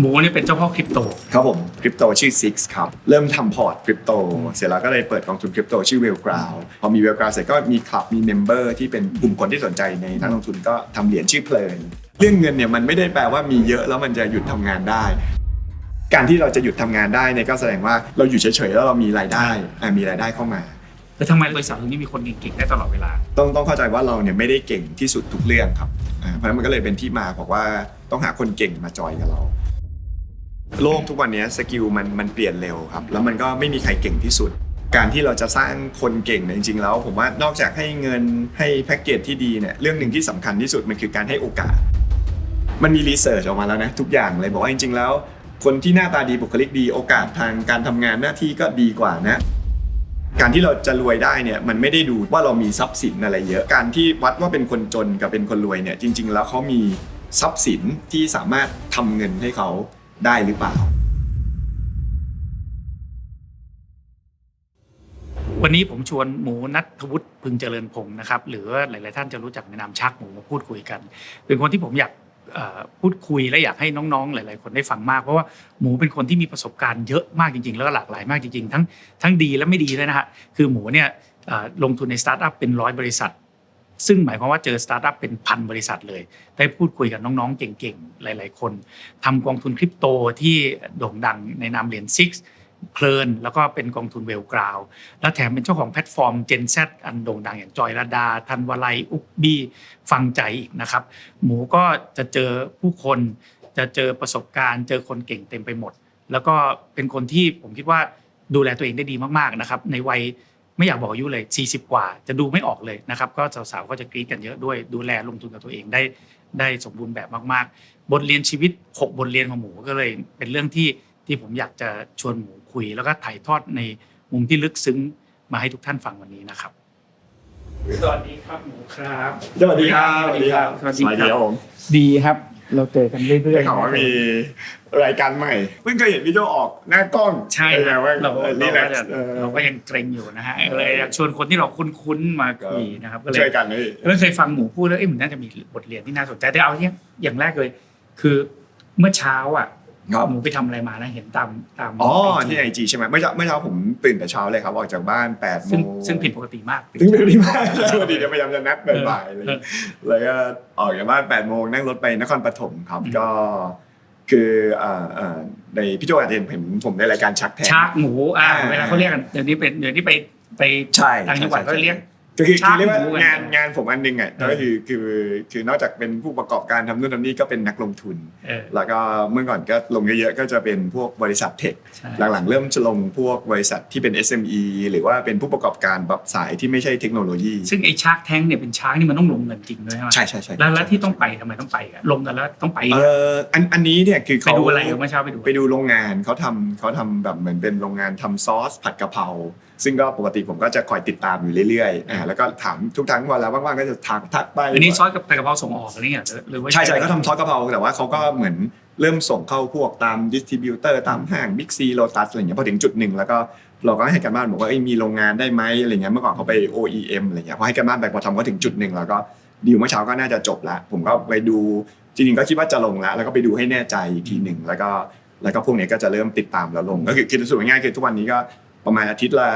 หมูเนี่ยเป็นเจ้าพ่อคริปโต ครับผมคริปโตชื่อ Six ครับ เริ่มทำพอร์ตคริปโต เสร็จแล้วก็เลยเปิดกองทุนคริปโตชื่อ w e l l g r o u n d พอมี w e l l g r o u n d เสร็จก็มีคลับมีเมมเบอร์ที่เป็นกลุ่มคนที่สนใจในนักลงทุนก็ทำเหรียญชื่อเพลิน เรื่องเงินเนี่ยมันไม่ได้แปลว่ามีเยอะแล้วมันจะหยุดทำงานได้ การที่เราจะหยุดทำงานได้เนี่ยก็แสดงว่าเราอยู่เฉยๆแล้วเรามีรายได้อะมีรายได้เข้ามา แต่ทำไมบริษัทนี้มีคนเก่งๆได้ตลอดเวลา ต้องต้องเข้าใจว่าเราเนี่ยไม่ได้เก่งที่สุดทุกเรื่องครับอ่าเพราะฉะนั้นมันก็เลยเป็นที่มาบอกว่าต้องหาคนเก่งมาจอยกับเรา โลกทุกวันนี้สกิลมันมันเปลี่ยนเร็วครับ แล้วมันก็ไม่มีใครเก่งที่สุด การที่เราจะสร้างคนเก่งเนี่ยจริง ๆ แล้ว ผมว่านอกจากให้เงินให้แพ็กเกจที่ดีเนี่ยเรื่องหนึ่งที่สำคัญที่สุดมันคือการให้โอกาส มันมีรีเสิร์ชออกมาแล้วนะทุกอย่างเลยบอกว่าจริง ๆ แล้ว คนที่หน้าตาดีบุคลิกดีโอกาสทางการทำงานหน้าที่ก็ดีกว่านะการที่เราจะรวยได้เนี่ยมันไม่ได้ดูว่าเรามีทรัพย์สินอะไรเยอะ การที่วัดว่าเป็นคนจนกับเป็นคนรวยเนี่ยจริง ๆ แล้วเขามีทรัพย์สินที่สามารถทำเงินให้เขา ได้หรือเปล่า วันนี้ผมชวนหมูนัทวุฒิพึงเจริญพงศ์นะครับ หรือหลาย ๆ ท่านจะรู้จักในนามชักหมูมาพูดคุยกัน เป็นคนที่ผมอยากพูดคุยและอยากให้น้องๆ หลาย ๆ คนได้ฟังมากเพราะว่าหมูเป็นคนที่มีประสบการณ์เยอะมากจริง ๆ แล้วก็หลากหลายมากจริง ๆ ทั้งทั้งดีและไม่ดีเลยนะฮะคือหมูเนี่ยลงทุนในสตาร์ทอัพเป็นร้อยบริษัท ซึ่งหมายความว่าเจอสตาร์ทอัพเป็นพันบริษัทเลย ได้พูดคุยกับน้องๆ เก่งๆ หลายๆ คนทำกองทุนคริปโตที่โด่งดังในนามเหรียญซิกเพลินแล้วก็เป็นกองทุนเวลกราว แล้วแถมเป็นเจ้าของแพลตฟอร์ม Gen Z อันโด่งดังอย่างจอยระดา ทันวลัยอุกบี้ฟังใจอีกนะครับ หมูก็จะเจอผู้คน จะเจอประสบการณ์ เจอคนเก่งเต็มไปหมด แล้วก็เป็นคนที่ผมคิดว่าดูแลตัวเองได้ดีมากๆนะครับ ในวัย ไม่อยากบอกอายุเลย 40 กว่า จะดูไม่ออกเลยนะครับ ก็สาวๆก็จะกรี๊ดกันเยอะด้วย ดูแลลงทุนกับตัวเองได้ได้สมบูรณ์แบบมากๆ บทเรียนชีวิต 6 บทเรียนของหมูก็เลยเป็นเรื่องที่ที่ผมอยากจะชวนหมูคุย แล้วก็ถ่ายทอดในมุมที่ลึกซึ้งมาให้ทุกท่านฟังวันนี้นะครับ สวัสดีครับหมูครับ สวัสดีครับ สวัสดีครับ สวัสดีครับผมดีครับ เราเจอกันเรื่อยได้ข่าวว่ามีรายการใหม่เพิ่งเคยเห็นพี่โจออกหน้ากล้องใช่เป็นไงครับว่าเรานี่เราแหละก็จะเราก็ยังเกรงอยู่นะฮะเลยอยากชวนคนที่เราคุ้นๆมาคุยนะครับก็เลยช่วยกันนี่เออเคยฟังหมูพูดแล้วเอ้ยมันน่าจะมีบทเรียนที่น่าสนใจแต่เอาเนี่ยอย่างแรกเลย คือเมื่อเช้าอะ ครับหมูไปทำอะไรมานะเห็นตามตามอ๋อ IG ที่ไอจีใช่ไหมเมื่อเช้าเมื่อเช้าผมตื่นแต่เช้าเลยครับออกจากบ้าน8ปดโมซึ่งงซึ่งผิดปกติมากซึ่งเป็นดีมากสวัสดีเดี๋ยวพยายามจะนัดบ่ายๆเลยเออแล้วก็ออกจากบ้าน8ปดโมงนั่งรถไปนครปฐมครับอืมก็คืออ่าอ่าในพี่โจอาจจะเห็นผมผมในรายการชักแทนชักหมูอ่าอ่าเวลาเขาเรียกกันเดี๋ยวนี้เป็นเดี๋ยวนี้ไปไปใช่ต่างจังหวัดใช่ก็เรียก ก็คือชัคือกเรียกว่าหมูกันงานงานผมอันหนึงอะเออก็คือคือคือนอกจากเป็นผู้ประกอบการทำนู่นทำนี่ก็เป็นนักลงทุน เออ แล้วก็เมื่อก่อนก็ลงเยอะๆก็จะเป็นพวกบริษัทเทคใช่ หลังๆ เริ่มจะลงพวกบริษัทที่เป็น SME หรือว่าเป็นผู้ประกอบการแบบสายที่ไม่ใช่เทคโนโลยี ซึ่งไอ้ชาร์กแท้งเนี่ยเป็นชาร์กนี่มันต้องลงเงินจริงด้วยใช่ไหมใช่ใช่ใช่แล้วแล้วที่ต้องไปทำไมต้องไปอะลงกันแล้วต้องไปเอออันอันนี้เนี่ยคือไปเขา ดูอะไรเมื่อเช้าไปดู ไปดูโรงงานเขาทำเขาทำแบบเหมือนเป็นโรงงานทำซอสผัดกะเพรา ซึ่งก็ปกติผมก็จะคอยติดตามอยู่เรื่อยๆอ่าแล้วก็ถามทุกครั้งเวลาว่างๆก็จะทักทักไปอันนี้ซอสกับแต่กะเพราส่งออกอะไรเงี้ยหรือว่าใช่ใช่เขาทำซอสกะเพราแต่ว่าเขาก็เหมือนเริ่มส่งเข้าพวกตามดิสติบิวเตอร์ตามห้างบิ๊กซีโลตัสอะไรเงี้ยพอถึงจุดหนึ่งแล้วก็เราก็ให้กันบ้านบอกว่าเอ้ยมีโรงงานได้ไหมอะไรเงี้ยเมื่อก่อนเขาไป OEM อะไรเงี้ยพอให้กันบ้านไปพอทำก็ถึงจุดหนึ่งแล้วก็ดีลเมื่อเช้าก็น่าจะจบละผมก็ไปดูจริงๆก็คิดว่าจะลงแล้วแล้วก็ไปดูให้แน่ใจอีกทีหนึ่งแล้วก็แล้วก็พวกเนี้ยก็จะเริ่มติดตามแล้วลงก็คือคิดสุดง่ายๆคือทุกวันนี้ก็ ประมาณอาทิตย์ละ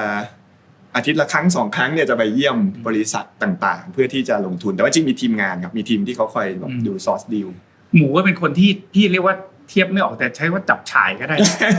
อาทิตย์ละครั้งสองครั้งเนี่ยจะไปเยี่ยมบริษัทต่าง ๆ เพื่อที่จะลงทุน แต่ว่าจริงมีทีมงานครับมีทีมที่เขาคอยแบบดูซอสดีลหมูก็เป็นคนที่พี่เรียกว่าเทียบไม่ออกแต่ใช้ว่าจับฉายก็ได้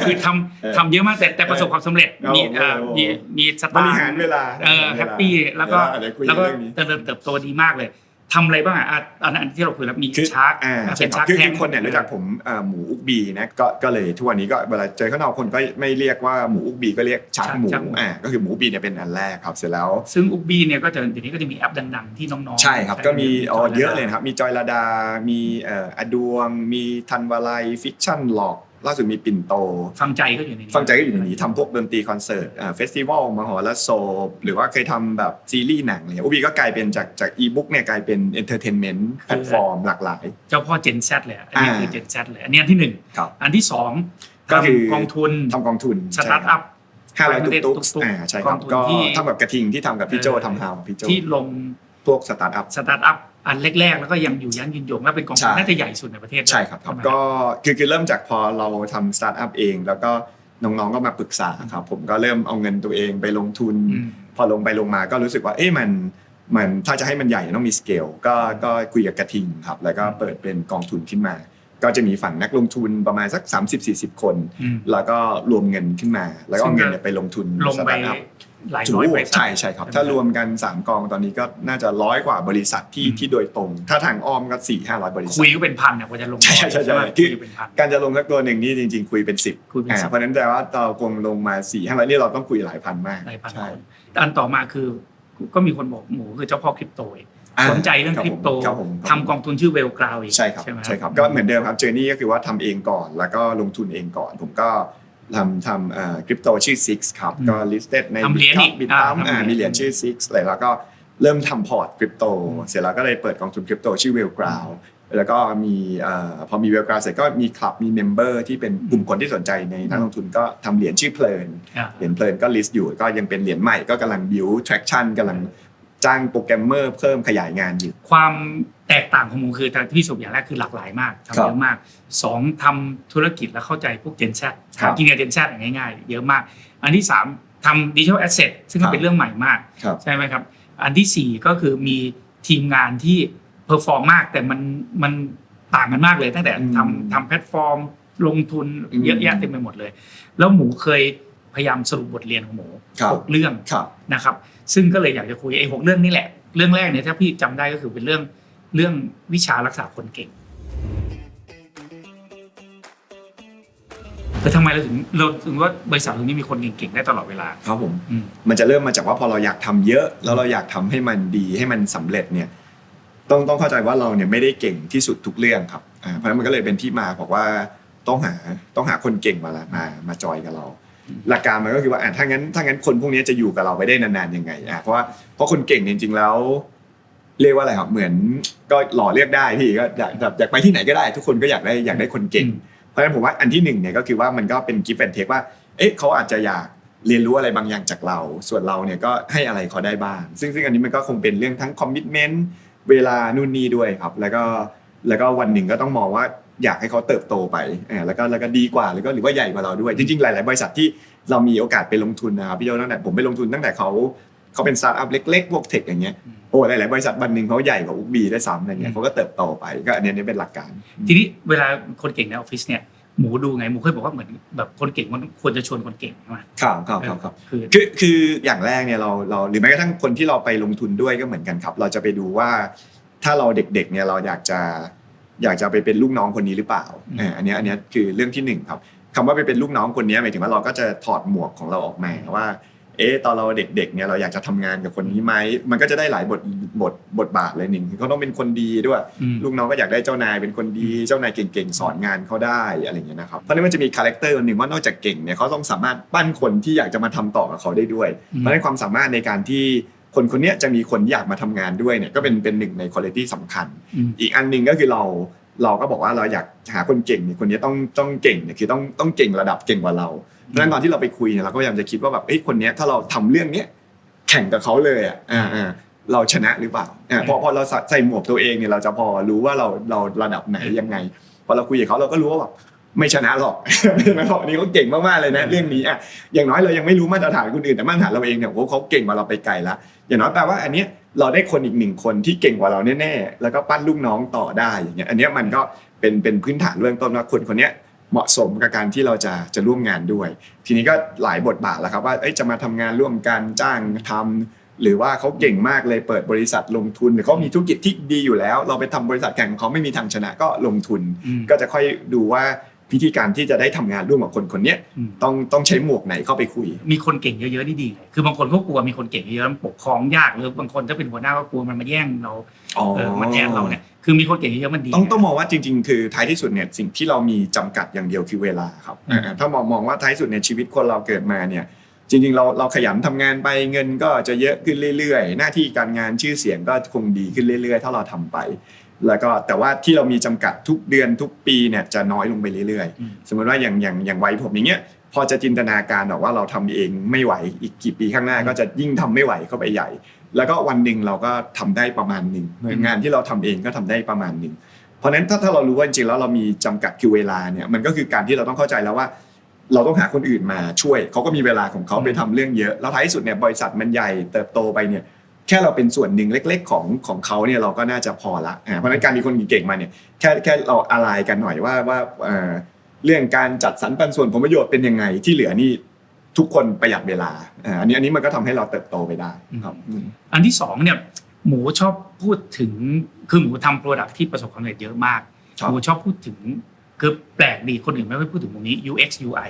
คือทำเออทำเยอะมากแต่แต่ประสบความสำเร็จครับมีผมเอ่อโอ้โหมีมีสบตางริค์หารเวลาเออแฮปปี้แล้วก็เดี๋ยคุยแล้วก็เรื่องนี้เจริญเติบโตดีมากเลย ทำอะไรบ้างอะอะอันนั้นที่เราคุยแล้วมีคือชาร์กอ่าเป็ใช่นคชารัร์บกคือแทคืงอคนเนี่ยรู้จักผมเอ่อหมูอุกบีนะก็ก็เลยทุกวันนี้ก็เวลาเจอข้างนอกคนก็ไม่เรียกว่าหมูอุกบีก็เรียกชักหมูอ่าก็คือหมูอุกบีเนี่ยเป็นอันแรกครับเสร็จแล้ว ซึ่งอุบบีเนี่ยก็จะเดี๋ยวนี้ก็จะมีแอปดังๆที่น้องๆใช่ครับก็มีอ๋อใช้เยอะเลยนะครับมีจอยลาดา มีเอ่ออดวง มีทันวาลัยฟิกชั่นหลอก ล่าสุดมีปิ่นโต ฟังใจก็อยู่ในนี้ฟังใจก็อยู่ในนี้ทำพวกดนตรีคอนเสิร์ตอ่าเฟสติวัลมหรสพหรือว่าเคยทำแบบซีรีส์หนังอะไรเงี้ยอุบีก็กลายเป็นจากจากอีบุ๊กเนี่ยกลายเป็นเอนเตอร์เทนเมนต์แพลตฟอร์มหลากหลาย เจ้าพ่อเจน Z เลยอะอันนี้อ่าคือเจน Z เลยอันนี้อันที่หนึ่งครับอันที่สองก็คือทำกองทุนทำกองทุนสตาร์ทอัพห้าร้อยตุ๊กตุ๊กตุ๊กๆอ่าใช่ครับกองทุนก็ที่ทำกับกระทิงที่ทำกับพี่โจเออทำฮาวพี่โจที่ลงพวกสตาร์ทอัพสตาร์ทอัพ อันแรกๆ แล้วก็ยังอยู่ยันยืนยงและเป็นกองทุนใช่น่าจะใหญ่สุดในประเทศด้วยใช่ครับครับไหมก็คือคือเริ่มจากพอเราทำสตาร์ทอัพเอง แล้วก็น้องๆก็มาปรึกษาครับผมก็เริ่มเอาเงินตัวเองไปลงทุนอืมพอลงไปลงมาก็รู้สึกว่าเอ๊ะมันมันถ้าจะให้มันใหญ่ต้องมีสเกลก็ก็คุยกับกระทิงครับแล้วก็เปิดเป็นกองทุนขึ้นมา ก็จะมีฝั่งนักลงทุนประมาณสัก 30-40 คนอืมแล้วก็รวมเงินขึ้นมา แล้วก็เอาเงินเนี่ยไปลงทุนลงไปสตาร์ทอัพ หลายร้อยบริษัทใช่ใช่ครับ ถ้ารวมกัน3กองตอนนี้ก็น่าจะร้อยกว่าบริษัทที่อืมที่โดยตรง ถ้าทางอ้อมก็4 500บริษัคุทยก็เป็นพันเนี่ยกว่าจะลงใช่ใช่ใช่ใช่ไหมคือคุยเป็นพันการจะลงสักตัวหนึ่งนี่จริง ๆ คุยเป็น10คุยเป็นอ่าสิบเพราะฉะนั้นแต่ว่าเราคงลงมา4ี่ห้าร้อยนี่เราต้องคุยหลายพันมากหลายพันใช่คนอันต่อมาคือก็มีคนบอกหมูคือเจ้าพ่อคริปโตอีกอ่าสนใจเรื่องครับคริปโตผมครับผมครับผมทำกองทุนชื่อเวลกราวอีกใช่ครับไหมใช่ครับก็เหมือนเดิมครับเจอร์นี่ก็คือว่าทำเองก่อน แล้วก็ลงทุนเองก่อน ผมก็ ทำทำเอ่อคริปโตชื่อ Six ครับอืมก็ listed ในทำเหรียญอีกบิตอ่าตัมทำเหรียญมีเหรียญชื่อ Six อะไรแล้วก็เริ่มทำพอร์ตคริปโตอืมเสร็จแล้วก็เลยเปิดกองทุนคริปโตชื่อเวลกราวแล้วก็มีเอ่อพอมีเวลกราวเสร็จก็มีคลับมีเมมเบอร์ที่เป็นกลุ่มคนที่สนใจในนักลงทุนก็ทำเหรียญชื่อเพลินอ่าเหรียญเพลินก็ list อยู่ก็ยังเป็นเหรียญใหม่ก็กำลัง build traction กำลัง จ้างโปรแกรมเมอร์เพิ่มขยายงานอยู่ ความแตกต่างของหมูคือแต่ที่สุดอย่างแรกคือหลากหลายมากครัทำบเยอะมากสองทำธุรกิจแล้วเข้าใจพวกเจนแซครับกินกับเจนแซง่ายๆ เยอะมาก อันที่สามทำดิจิทัลแอสเซทซึ่งครัก็บเป็นเรื่องใหม่มากครับใช่ไหมครับ อันที่สี่ก็คือมีทีมงานที่เพอร์ฟอร์มมากแต่มันมันต่างกันมากเลยตั้งแต่อืมทำทำแพลตฟอร์มลงทุนอืมเยอะแยะเต็มไปหมดเลย แล้วหมูเคย พยายามสรุปบทเรียนของหมูครับหกเรื่องครับนะครับ ซึ่งก็เลยอยากจะคุยไอ้หกเรื่องนี้แหละ เรื่องแรกเนี่ยถ้าพี่จำได้ก็คือเป็นเรื่องเรื่องวิชารักษาคนเก่งแต่ทำไมเราถึงเราถึงว่าบริษัทตรงนี้มีคนเก่งๆได้ตลอดเวลาครับผมอืมมันจะเริ่มมาจากว่าพอเราอยากทำเยอะ แล้วเราอยากทำให้มันดีให้มันสำเร็จเนี่ยต้องต้องเข้าใจว่าเราเนี่ยไม่ได้เก่งที่สุดทุกเรื่องครับอ่าเพราะฉะนั้นมันก็เลยเป็นที่มาบอกว่าต้องหาต้องหาคนเก่งมาละมามาจอยกับเราอืม หลักการมันก็คือว่าอะถ้างั้นถ้างั้นคนพวกนี้จะอยู่กับเราไปได้นานๆยังไงอะเพราะว่าเพราะคนเก่งจริงๆแล้ว เรียกว่าอะไรครับเหมือนก็หล่อเรียกได้พี่ก็อยากอยากอยากไปที่ไหนก็ได้ ทุกคนก็อยากได้อยากได้คนเก่ง เพราะฉะนั้นผมว่าอันที่หนึ่งเนี่ยก็คือว่ามันก็เป็นกิฟต์แอนเทคว่าเอ๊ะเขาอาจจะอยากเรียนรู้อะไรบางอย่างจากเรา ส่วนเราเนี่ยก็ให้อะไรเขาได้บ้าง ซึ่งซึ่งอันนี้มันก็คงเป็นเรื่องทั้งคอมมิชเมนต์เวลานู่นนี่ด้วยครับ แล้วก็แล้วก็วันหนึ่งก็ต้องมองว่า อยากให้เขาเติบโตไปอ่าแล้วก็แล้วก็ดีกว่าหรือก็หรือว่าใหญ่กว่าเราด้วย จริงๆ หลาย ๆ บริษัทที่เรามีโอกาสไปลงทุนนะครับพี่โจตั้งแต่ผมไปลงทุนตั้งแต่เขาเขาเป็นสตาร์ทอัพเล็กๆพวกเทคอย่างเงี้ยอืมโอ้หลายๆบริษัทวันหนึ่งเขาใหญ่กว่าอุกบีได้วยซ้ำอะไรเงี้อืยมเขาก็เติบโตไปก็อันเนี้ยนี่เป็นหลักการ ทีนี้เวลาคนเก่งในออฟฟิศเนี่ยหมูดูไงหมูเคยบอกว่าเหมือนแบบคนเก่งมันควรจะชวนคนเก่งใช่ไหมครับครับครับครับคือคือคืออย่างแรกเนี่ยเราเราหรือแม้กระทั่งคนที่เราไปลงทุนด้วยก็เหมือนกันครับ เราจะไปดูว่าถ้าเราเด็กๆเนี่ยเราอยากจะ อยากจะไปเป็นลูกน้องคนนี้หรือเปล่าอืมอ่าอันเนี้ยอันเนี้ยคือเรื่องที่หนึ่งครับคำว่าไปเป็นลูกน้องคนเนี้ยหมายถึงว่าเราก็จะถอดหมวกของเราออกมาว่าเอ๊ะตอนเราเด็กๆเนี่ยเราอยากจะทำงานกับคนนี้ไหมมันก็จะได้หลายบทบทบทบาทเลยหนึ่งคือเขาต้องเป็นคนดีด้วยอืมลูกน้องก็อยากได้เจ้านายเป็นคนดี เจ้านายเก่งๆสอนงานเขาได้อะไรอย่างเงี้ยนะครับเพราะฉะนั้นมันจะมีคาแรคเตอร์หนึ่งว่านอกจากเก่งเนี่ยเขาต้องสามารถปั้นคนที่อยากจะมาทำต่อกับเขาได้ด้วยอืมเพราะฉะนั้นความสามารถในการที่ คนคนเนี้ยจะมีคนที่อยากมาทำงานด้วยเนี่ยก็เป็นเป็นหนึ่งในคุณภาพสำคัญอืมอีกอันหนึ่งก็คือเราเราก็บอกว่าเราอยากหาคนเก่งเนี่ยคนนี้ต้องต้องเก่งเนี่ยคือต้องต้องเก่งระดับเก่งกว่าเราเพราะฉะนั้นตอนที่เราไปคุยเนี่ยเราก็พยายามจะคิดว่าแบบเอ้ยคนเนี้ยถ้าเราทำเรื่องเนี้ยแข่งกับเขาเลยอะอ่าอ่าเราชนะหรือเปล่าอ่าพอพอเราใส่หมวกตัวเองเนี่ยเราจะพอรู้ว่าเราเราระดับไหนยังไงพอเราคุยกับเขาเราก็รู้ว่าแบบ ไม่ชนะหรอกไม่หรอกนี่เขาเก่งมากๆเลยนะเรื่องนี้อะอย่างน้อยเรายังไม่รู้มาตรฐานคนอื่นแต่มาตรฐานเราเองเนี่ยโอ้โหเขาเก่งกว่าเราไปไกลละอย่างน้อยแปลว่าอันเนี้ยเราได้คนอีกหนึ่งคนที่เก่งกว่าเราแน่ๆแล้วก็ปั้นลูกน้องต่อได้อย่างเงี้ยอันเนี้ยมันก็เป็นเป็นพื้นฐานเบื้องต้นว่าคนคนเนี้ยเหมาะสมกับการที่เราจะจะร่วมงานด้วย ทีนี้ก็หลายบทบาทแล้วครับว่าเอ้ยจะมาทำงานร่วมกันจ้างทำหรือว่าเขาเก่งมากเลยเปิดบริษัทลงทุนหรือเขามีธุรกิจที่ดีอยู่แล้ว เราไปทำบริษัทแข่งกับเขาไม่มีทางชนะก็ลงทุนอืมก็จะค่อยดูว่า วิธีการที่จะได้ทำงานร่วมกับคนคนเนี้ยอืมต้องต้องใช้หมวกไหนเข้าไปคุย มีคนเก่งเยอะๆนี่ดีไงคือบางคนก็กลัวมีคนเก่งเยอะๆมันปกครองยากหรือบางคนถ้าเป็นหัวหน้าก็กลัวมันมาแย่งเราเออมันแย่งเราเนี่ยคือมีคนเก่งเยอะๆมันดีต้องต้องมองว่าจริงๆ คือท้ายที่สุดเนี่ยสิ่งที่เรามีจำกัดอย่างเดียวคือเวลาครับอืมอ่าถ้ามองมองว่าท้ายสุดในชีวิตคนเราเกิดมาเนี่ยจริงๆเราเราขยันทำงานไปเงินก็จะเยอะขึ้นเรื่อยๆ หน้าที่การงานชื่อเสียงก็คงดีขึ้นเรื่อยๆ ถ้าเราทำไป แล้วก็แต่ว่าที่เรามีจำกัดทุกเดือนทุกปีเนี่ยจะน้อยลงไปเรื่อยอืมๆสมมติว่าอย่างอย่างอย่างวัยผมอย่างเงี้ยพอจะจินตนาการหรอกว่าเราทำเองไม่ไหวอีกกี่ปีข้างหน้าก็จะยิ่งทำไม่ไหวเข้าไปใหญ่ แล้วก็วันหนึ่งเราก็ทำได้ประมาณหนึ่งอืมงานที่เราทำเองก็ทำได้ประมาณหนึ่งเพราะฉะนั้นถ้าถ้าเรารู้ว่าจริงๆแล้วเรามีจำกัดคือเวลาเนี่ยมันก็คือการที่เราต้องเข้าใจแล้วว่า เราต้องหาคนอื่นมาช่วยเขาก็มีเวลาของเขาไปทำเรื่องเยอะแล้วท้ายที่สุดเนี่ยบริษัทมันใหญ่เติบโตไปเนี่ย แค่เราเป็นส่วนหนึ่งเล็ก ๆ ของของเขาเนี่ยเราก็น่าจะพอละอ่าเพราะฉะนั้นการมีคนเก่งๆมาเนี่ยแค่แค่เราอะไรกันหน่อยว่าว่าเอ่อเรื่องการจัดสรรปันส่วนผลประโยชน์เป็นยังไงที่เหลือนี่ทุกคนประหยัดเวลาอ่าอันนี้อันนี้มันก็ทำให้เราเติบโตไปได้ครับอืมอันที่สองเนี่ยหมูชอบพูดถึงคือหมูทำโปรดักที่ประสบความสำเร็จเยอะมากครับหมูชอบพูดถึงคือแปลกดีคนอื่นไม่ค่อยพูดถึงตรงนี้ UX UI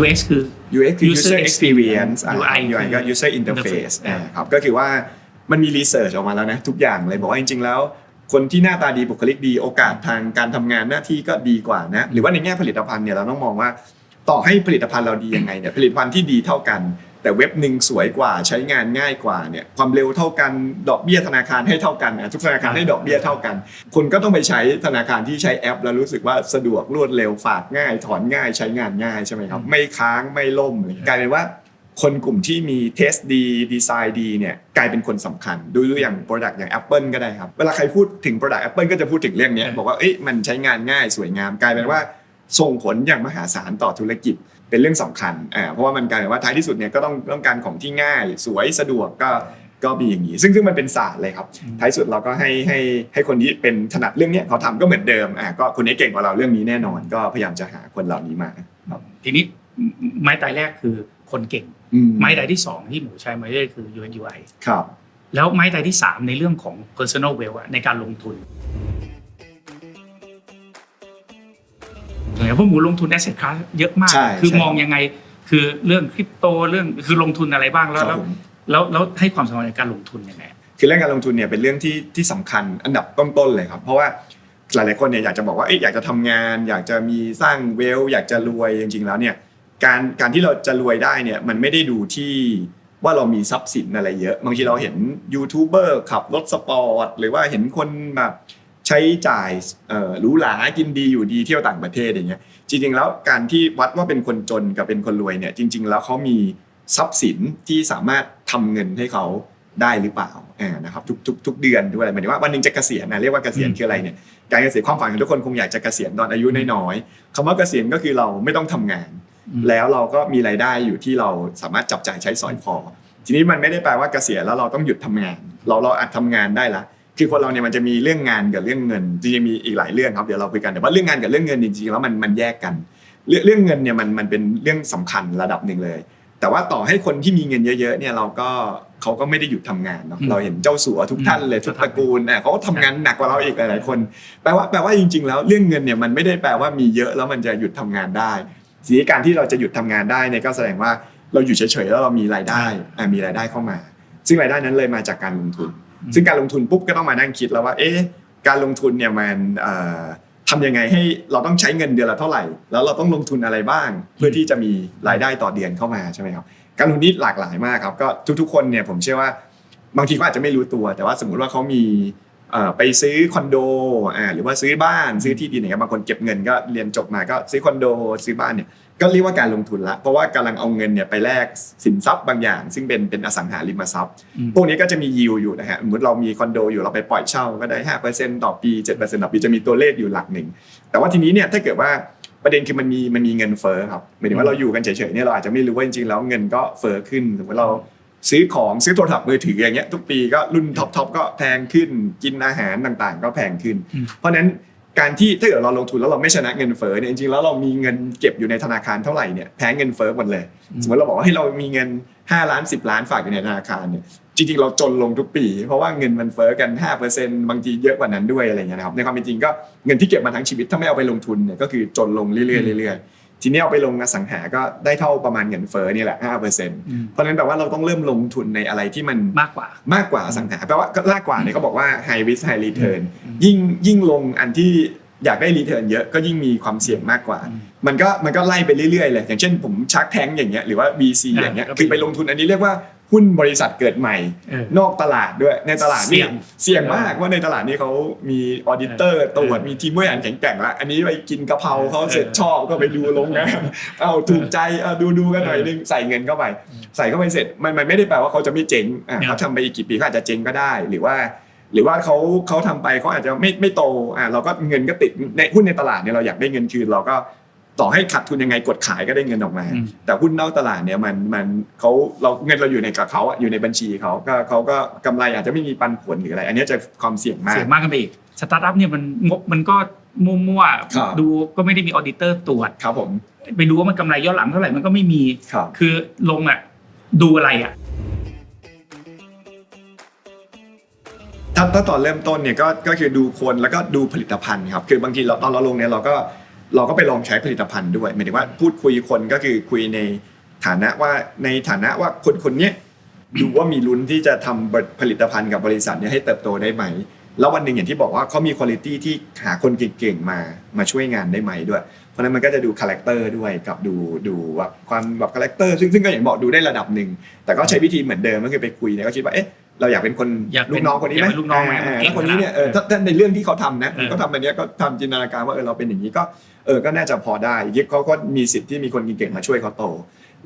UX คือ UX คือ User user experience อะ UI UI ก็คือ user interface interface อ่าครับก็คือว่ามันมี research ออกมาแล้วนะทุกอย่างเลยบอกว่าจริงๆแล้ว คนที่หน้าตาดีบุคลิกดีโอกาสทางการทำงานหน้าที่ก็ดีกว่านะหรือว่าในแง่ผลิตภัณฑ์เนี่ยเราต้องมองว่า ต่อให้ผลิตภัณฑ์เราดียังไงเนี่ยผลิตภัณฑ์ที่ดีเท่ากัน แต่เว็บหนึ่งสวยกว่าใช้งานง่ายกว่าเนี่ยความเร็วเท่ากันดอกเบี้ยธนาคารให้เท่ากันอะทุกธนาคารให้ดอกเบี้ยเท่ากันคนก็ต้องไปใช้ธนาคารที่ใช้แอป แล้วรู้สึกว่าสะดวกรวดเร็วฝากง่าย ถอนง่ายใช้งานง่ายใช่ไหมครับไม่ค้างไม่ล่มกลายเป็นว่าคนกลุ่มที่มีเทสดีดีไซน์ดีเนี่ยกลายเป็นคนสำคัญ ดูดูอย่าง Product อย่าง Apple ก็ได้ครับ เวลาใครพูดถึง Product Apple ก็จะพูดถึงเรื่องนี้บอกว่าเอ้ยมันใช้งานง่ายสวยงามกลายเป็นว่าส่งผลอย่างมหาศาลต่อธุรกิจ เป็นเรื่องสำคัญอ่าเพราะว่ามันกลายเป็นว่าท้ายที่สุดเนี่ยก็ต้องต้องการของที่ง่าย สวยสะดวกก็ก็มีอย่างนี้ ซึ่งซึ่งมันเป็นศาสตร์เลยครับ ท้ายสุดเราก็ให้ให้ให้คนที่เป็นถนัดเรื่องเนี้ยเขาทำก็เหมือนเดิมอ่าก็คนนี้เก่งกว่าเราเรื่องนี้แน่นอน ก็พยายามจะหาคนเหล่านี้มาครับทีนี้ไม้ตายแรกคือคนเก่งอืไม้ตายที่สองที่หมูใช้มาเรื่อยๆคือ UX UI ครับ แล้วไม้ตายที่สามในเรื่องของ personal wealth อะในการลงทุน เนี่ยเพราะหมูลงทุน asset class เยอะมาก ใช่คือใช่มองยังไง คือเรื่องคริปโตเรื่องคือลงทุนอะไรบ้างแล้ว ครัแล้บวผม แล้วแล้วให้ความสำคัญในการลงทุนยังไง คือเรื่องการลงทุนเนี่ยเป็นเรื่องที่ที่สำคัญอันดับต้นๆเลยครับ เพราะว่าหลายๆคนเนี่ยอยากจะบอกว่าเอ้ยอยากจะทำงาน อยากจะมีสร้างเวล อยากจะรวยจริงๆแล้วเนี่ยการการที่เราจะรวยได้เนี่ยมันไม่ได้ดูที่ว่าเรามีทรัพย์สินอะไรเยอะ บางทีเราเห็นยูทูบเบอร์ขับรถสปอร์ตหรือว่าเห็นคนแบบ ใช้จ่ายเอ่อหรูหรากินดีอยู่ดีเที่ยวต่างประเทศอย่างเงี้ยจริงๆแล้วการที่วัดว่าเป็นคนจนกับเป็นคนรวยเนี่ยจริง ๆ แล้วเขามีทรัพย์สินที่สามารถทำเงินให้เขาได้หรือเปล่าอ่านะครับทุกทุกทุกเดือนด้วยหมายถึงว่าวันหนึงจะเกษียณนะเรียกว่าเกษียณอืมคืออะไรเนี่ยการเกษียณความฝันของทุกคนคงอยากจะเกษียณตอนอายุน้อยๆคำว่าเกษียณก็คือเราไม่ต้องทำงานอืมแล้วเราก็มีรายได้อยู่ที่เราสามารถจับจ่ายใช้สอยพอ ทีนี้มันไม่ได้แปลว่าเกษียณแล้วเราต้องหยุดทำงาน เราเราอาจทำงานได้ละ คือคนเราเนี่ยมันจะมีเรื่องงานกับเรื่องเงินจริงๆมีอีกหลายเรื่องครับเดี๋ยวเราคุยกันแต่ว่าเรื่องงานกับเรื่องเงินจริงๆแล้วมันมันแยกกัน เรื่องเรื่องเงินเนี่ยมันมันเป็นเรื่องสำคัญระดับหนึ่งเลย แต่ว่าต่อให้คนที่มีเงินเยอะๆเนี่ยเราก็เขาก็ไม่ได้หยุดทำงานเนาะอืมเราเห็นเจ้าสัวทุกท่านเลยอืมทุกตระกูลเนี่ยเขาก็ทำงานหนักกว่าเราอีกหลายๆคนแปลว่าแปลว่าจริง ๆ แล้วเรื่องเงินเนี่ยมันไม่ได้แปลว่ามีเยอะแล้วมันจะหยุดทำงานได้ทีนี้การที่เราจะหยุดทำงานได้เนี่ยก็แสดงว่าเราอยู่เฉยๆแล้วเรามีรายได้อะมีรายได้เข้ามา ซึ่งรายได้นั้นเลยมาจากการลงทุนอืม ซึ่งการลงทุนปุ๊บก็ต้องมานั่งคิดแล้วว่า เอ๊ะการลงทุนเนี่ยมันเอ่อทำยังไงให้เราต้องใช้เงินเดือนละเท่าไหร่ แล้วเราต้องลงทุนอะไรบ้าง เพื่อที่จะมีรายได้ต่อเดือนเข้ามาใช่ไหมครับการลงทุนนี่หลากหลายมากครับก็ทุกๆคนเนี่ยผมเชื่อว่าบางทีก็อาจจะไม่รู้ตัว แต่ว่าสมมุติว่าเขามีเอ่อ ไปซื้อคอนโดอ่าหรือว่าซื้อบ้านซื้อที่ดินอย่างเงี้ยบางคนเก็บเงินก็เรียนจบมาก็ซื้อคอนโดซื้อบ้านเนี่ยก็เรียกว่าการลงทุนละเพราะว่ากำลังเอาเงินเนี่ยไปแลกสินทรัพย์บางอย่าง ซึ่งเป็นเป็นอสังหาริมทรัพย์อืมพวกนี้ก็จะมียิวอยู่นะฮะสมมติเรามีคอนโดอยู่เราไปปล่อยเช่าก็ได้5%ต่อปี7%ต่อปีจะมีตัวเลขอยู่หลักหนึ่งแต่ว่าทีนี้เนี่ยถ้าเกิดว่าประเด็นคือมันมีมันมีเงินเฟ้อครับหมายถึงว่าเราอยู่กันเฉยๆเนี่ยเราอาจจะไม่รู้ว่าจริงๆแล้วเงินก็เฟ้อขึ้นสมมติเรา ซื้อของซื้อโทรศัพท์มือถืออย่างเงี้ยทุกปีก็รุ่นท็อปๆก็แพงขึ้นกินอาหารต่างๆ ก็แพงขึ้นอืมเพราะฉะนั้นการที่ถ้าเกิดเราลงทุนแล้วเราไม่ชนะเงินเฟ้อเนี่ยจริงๆแล้วเรามีเงินเก็บอยู่ในธนาคารเท่าไหร่เนี่ยแพ้เงินเฟ้อหมดเลยอืมสมมติเราบอกว่าให้เรามีเงิน 5 ล้าน 10 ล้านฝากอยู่ในธนาคารเนี่ยจริงๆเราจนลงทุกปี เพราะว่าเงินมันเฟ้อกัน 5%บางทีเยอะกว่านั้นด้วยอะไรเงี้ยนะครับในความเป็นจริงก็เงินที่เก็บมาทั้งชีวิตถ้าไม่เอาไปลงทุนเนี่ยก็คือจนลงเรื่อยๆเรื่อยๆ ทีนี้เอาไปลงอสังหาก็ได้เท่าประมาณเงินเฟ้อนี่แหละ5%เอืมพราะฉะนั้นแปลว่าเราต้องเริ่มลงทุนในอะไรที่มันมากกว่ามากกว่าอสังหาแปลว่าก็มากกว่าเนี่ยเขาบอกว่า high risk high return อืมยิ่งยิ่งลงอันที่อยากได้รีเทิร์นเยอะก็ยิ่งมีความเสี่ยงมากกว่าอืมมันก็มันก็ไล่ไปเรื่อยๆเลยอย่างเช่นผมชักแทงอย่างเงี้ยหรือว่า VC อ่าอย่างเงี้ยก็เป็นคือไปลงทุนอันนี้เรียกว่า หุ้นบริษัทเกิดใหม่เออนอกตลาดด้วยในตลาดเสี่นี่ยงเสี่ยงมากว่าในตลาดนี้เขามีออดิเตอร์ตรวจเออมีทีมบริหารแข็งแกร่งละอันนี้ไปกินกะเพราเขาเสร็จเออชอบก็ไปดูลงนะเอาถูกใจเอาดูดูกันหน่อยนึงใส่เงินเข้าไปใส่เข้าไปเสร็จมันมันไม่ได้แปลว่าเขาจะไม่เจ๊งอะเนี่ยเขาทำไปอีกกี่ปีเขาอาจจะเจ๊งก็ได้หรือว่าหรือว่าเขาเขาทำไปเขาอาจจะไม่ไม่โตอะเราก็เงินก็ติดในหุ้นในตลาดเนี่ยเราอยากได้เงินคืนเราก็ ต่อให้ขาดทุนยังไงกดขายก็ได้เงินออกมาอืมแต่หุ้นนอกตลาดเนี่ยมันมันเขาเราเงินเราอยู่ในกับเขาอะอยู่ในบัญชีเขาก็เขาก็กำไรอาจจะไม่มีปันผลหรืออะไร อันเนี้ยจะความเสี่ยงมากเสียงมากกันไปอีกสตาร์ทอัพเนี่ยมันงบมันก็มั่วครับๆดูก็ไม่ได้มีออดิเตอร์ตรวจครับผมไปดูว่ามันกำไรย้อนหลังเท่าไหร่มันก็ไม่มีครับคือลงอะดูอะไรอะถ้าถ้าตอนเริ่มต้นเนี่ยก็ก็คือดูคนแล้วก็ดูผลิตภัณฑ์ครับคือบางทีเราตอนเราลงเนี่ยเราก็ เราก็ไปลองใช้ผลิตภัณฑ์ด้วยหมายถึงว่าพูดคุยคนก็คือคุยในฐานะว่าในฐานะว่าคนคนนี้ดูว่ามีลุ้นที่จะทำผลิตภัณฑ์กับบริษัทเนี่ยให้เติบโตได้ไหม แล้ววันหนึ่งอย่างที่บอกว่าเขามีคุณภาพที่หาคนเก่งๆมามาช่วยงานได้ไหมด้วย เพราะฉะนั้นมันก็จะดูคาแรคเตอร์ด้วยกับดูดูแบบความแบบคาแรคเตอร์ซึ่งซึ่งก็อย่างบอกดูได้ระดับหนึ่งแต่ก็ใช้วิธีเหมือนเดิมก็คือไปคุยเนี่ยก็คิดว่าเอ๊ะ เราอยากเป็นคนอยากเป็นลูกน้องคนนี้ไหมอยากเป็นลูกน้องไหมาเก่งแล้วคนนี้เนี่ยเออขนาดถ้าถ้าในเรื่องที่เขาทำนะเออ เขาทำแบบเนี้ยก็ทำจินตนาการว่าเออเราเป็นอย่างนี้ก็เออก็น่าจะพอได้ยิ่งเขาก็มีสิทธิ์ที่มีคนเก่งๆมาช่วยเขาโต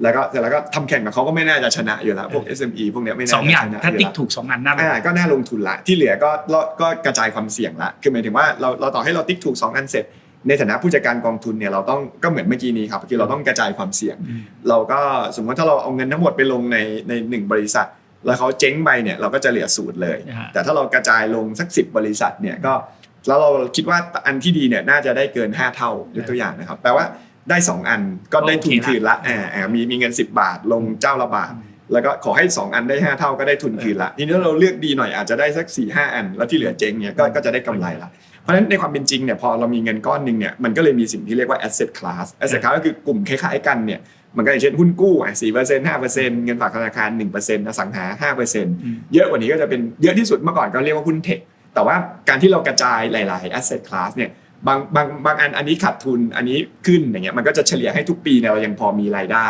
แล้วก็แต่แล้วก็ทำแข่งกับเขาก็ไม่น่าจะชนะอยู่แล้วพวก SME พวกเนี้ยไม่น่าสองอย่างจะชนะถ้าอยู่ติ๊กแล้วถูกสองอันนั่น อ่าก็น่าลงทุนละที่เหลือก็ก็ก็กระจายความเสี่ยงละคือหมายถึงว่าเราเราต่อให้เราติ๊กถูกสองอันเสร็จ ในฐานะผู้จัดการกองทุนเนี่ยเราต้องก็เหมือนเมื่อกี้นี้ครับคือเราต้องกระจายความเสี่ยงอืมเราก็สมมติถ้าเราเอาเงินทั้งหมดไปลงในในหนึ่งบริษัท แล้วเขาเจ๊งไปเนี่ยเราก็จะเหลือศูนย์เลยนะฮะแต่ถ้าเรากระจายลงสักสิบบริษัทเนี่ยก็แล้วเราคิดว่าอันที่ดีเนี่ยน่าจะได้เกิน 5 เท่ายกตัวอย่างนะครับแปลว่าได้ 2 อันก็ได้ทุนคืนละอ่าอ่ามีมีเงิน 10 บาทลงเจ้าละบาท แล้วก็ขอให้ 2 อันได้ 5 เท่าก็ได้ทุนคืนละทีนี้ถ้าเราเลือกดีหน่อยอาจจะได้สัก4ี่ห้าอัน แล้วที่เหลือเจ๊งเนี่ยก็ก็จะได้กำไรละเพราะฉะนั้นในความเป็นจริงเนี่ยพอเรามีเงินก้อนหนึ่งเนี่ยมันก็เลยมีสิ่งที่เรียกว่า asset class asset class ก็คือกลุ่มคล้ายๆกันเนี่ย มันก็อย่างเช่นหุ้นกู้อะสี่เปอร์เซ็นต์ห้าเปอร์เซ็นต์เงินฝากธนาคารหนึ่งเปอร์เซ็นต์อสังหาห้าเปอร์เซ็นต์อืมเยอะกว่านี้ก็จะเป็นเยอะที่สุดเมื่อก่อนก็เรียกว่าหุ้นเทคแต่ว่าการที่เรากระจายหลาย ๆ asset class เนี่ยบางบางบางอันอันนี้ขาดทุนอันนี้ขึ้นอย่างเงี้ยมันก็จะเฉลี่ยให้ทุกปีเนี่ยเรายังพอมีรายได้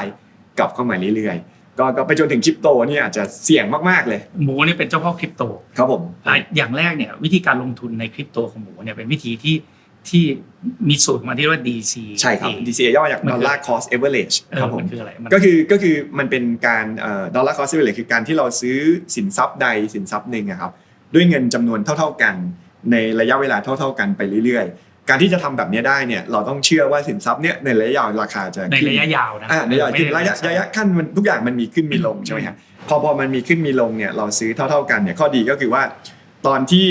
กลับเข้ามาเรื่อยๆ ก็ก็ไปจนถึงคริปโตนี่อาจจะเสี่ยงมากๆเลย หมูนี่เป็นเจ้าพ่อคริปโตครับผมอะอย่างแรกเนี่ยวิธีการลงทุนในคริปโตของหมูเนี่ยเป็นวิธีที่ ที่มีสูตรของมันที่เรียกว่า DC ใช่ครับ DCA ย่อมาจากมันคือ dollar cost average เออครับผมมันคืออะไรมันก็คือก็คือมันเป็นการเอ่อ dollar cost average คือการที่เราซื้อสินทรัพย์ใดสินทรัพย์หนึ่งอะครับด้วยเงินจำนวนเท่า ๆกัน ในระยะเวลาเท่า ๆกันไปเรื่อยๆ การที่จะทำแบบนี้ได้เนี่ยเราต้องเชื่อว่าสินทรัพย์เนี่ยในระยะยาวราคาจะในขึ้นระยะยาวนะอ่าในระยะไม่คือได้ระยะระยะขั้นมันทุกอย่างมันมีขึ้นมีลงใช่ไหมครับพอพอมันมีขึ้นมีลงเนี่ยเราซื้อเท่า ๆกันเนี่ยข้อดีก็คือว่าตอนที่